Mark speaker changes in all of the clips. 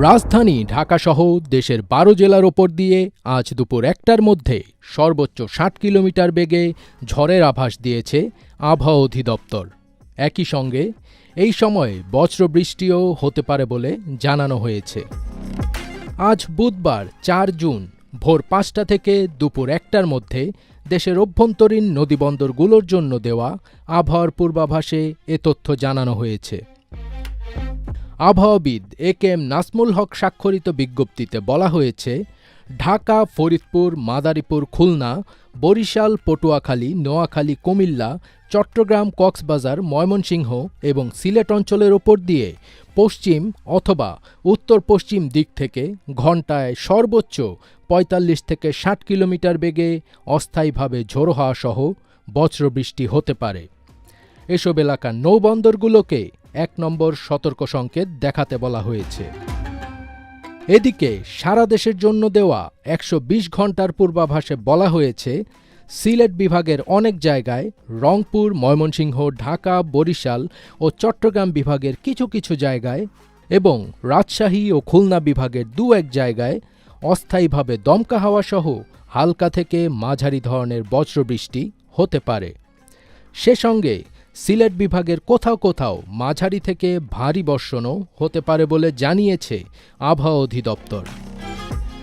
Speaker 1: রাজধানী ঢাকাসহ দেশের বারো জেলার ওপর দিয়ে আজ দুপুর একটার মধ্যে সর্বোচ্চ ষাট কিলোমিটার বেগে ঝড়ের আভাস দিয়েছে আবহাওয়া অধিদপ্তর। একই সঙ্গে এই সময়ে বজ্রবৃষ্টিও হতে পারে বলে জানানো হয়েছে। আজ বুধবার চার জুন, ভোর পাঁচটা থেকে দুপুর একটার মধ্যে দেশের অভ্যন্তরীণ নদীবন্দরগুলোর জন্য দেওয়া আবহাওয়ার পূর্বাভাসে এ তথ্য জানানো হয়েছে। আবহাওয়াবিদ এ কে এম নাসমুল হক স্বাক্ষরিত বিজ্ঞপ্তিতে বলা হয়েছে, ঢাকা, ফরিদপুর, মাদারীপুর, খুলনা, বরিশাল, পটুয়াখালী, নোয়াখালী, কুমিল্লা, চট্টগ্রাম, কক্সবাজার, ময়মনসিংহ এবং সিলেট অঞ্চলের ওপর দিয়ে পশ্চিম অথবা উত্তর পশ্চিম দিক থেকে ঘণ্টায় সর্বোচ্চ ৪৫ থেকে ষাট কিলোমিটার বেগে অস্থায়ীভাবে ঝোড়ো হাওয়া সহ বজ্রবৃষ্টি হতে পারে। এসব এলাকার নৌবন্দরগুলোকে এক নম্বর সতর্ক সংকেত দেখাতে বলা হয়েছে। এদিকে সারা দেশের জন্য দেওয়া একশো ঘণ্টার পূর্বাভাসে বলা হয়েছে, সিলেট বিভাগের অনেক জায়গায় রংপুর, ময়মনসিংহ, ঢাকা, বরিশাল ও চট্টগ্রাম বিভাগের কিছু কিছু জায়গায় এবং রাজশাহী ও খুলনা বিভাগের দু এক জায়গায় অস্থায়ীভাবে দমকা হাওয়া সহ হালকা থেকে মাঝারি ধরনের বজ্রবৃষ্টি হতে পারে। সে সঙ্গে সিলেট বিভাগের কোথাও কোথাও মাঝারি থেকে ভারী বর্ষণও হতে পারে বলে জানিয়েছে আবহাওয়া অধিদপ্তর।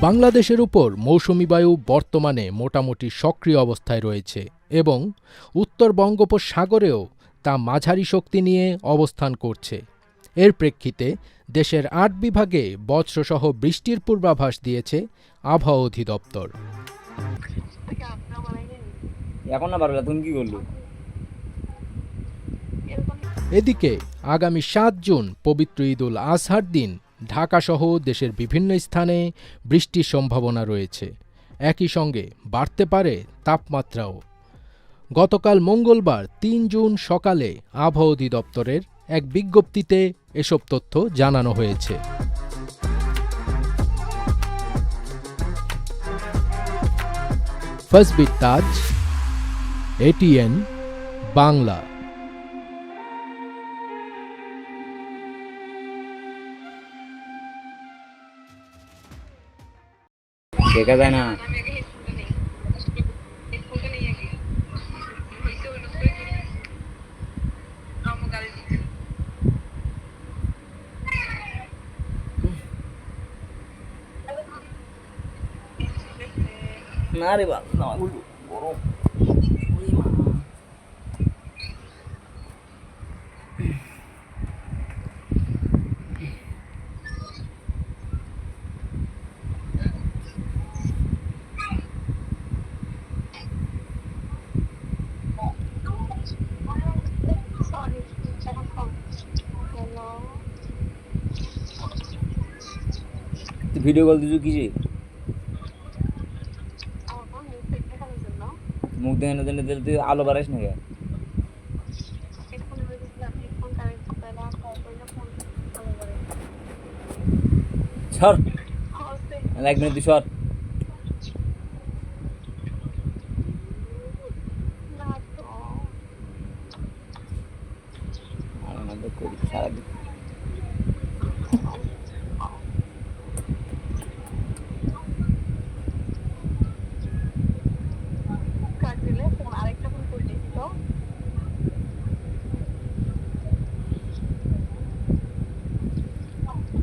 Speaker 1: বাংলাদেশের উপর মৌসুমি বায়ু বর্তমানে মোটামুটি সক্রিয় অবস্থায় রয়েছে এবং উত্তর বঙ্গোপসাগরেও তা মাঝারি শক্তি নিয়ে অবস্থান করছে। এর প্রেক্ষিতে দেশের আট বিভাগে বজ্রসহ বৃষ্টির পূর্বাভাস দিয়েছে আবহাওয়া অধিদপ্তর।
Speaker 2: এখন তুমি কি করল?
Speaker 1: এদিকে, আগামী সাত জুন পবিত্র ঈদ উল আজহার দিন ঢাকাসহ দেশের বিভিন্ন স্থানে বৃষ্টির সম্ভাবনা রয়েছে। একই সঙ্গে বাড়তে পারে তাপমাত্রাও। গতকাল মঙ্গলবার তিন জুন সকালে আবহাওয়া অধিদপ্তরের এক বিজ্ঞপ্তিতে এসব তথ্য জানানো হয়েছে। ফসবিট তাজ এটিএন বাংলা।
Speaker 2: দেখা যায় না না রে বাপ না গরম ওরে মা। তুই ভিডিও কল দিছু কিসে মুখ দেখে না দিলে তুই আলো বাড়াইস না কেন? এক মিনিট তুই সর। সারাদিন।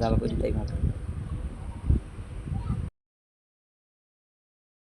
Speaker 2: dava para ele.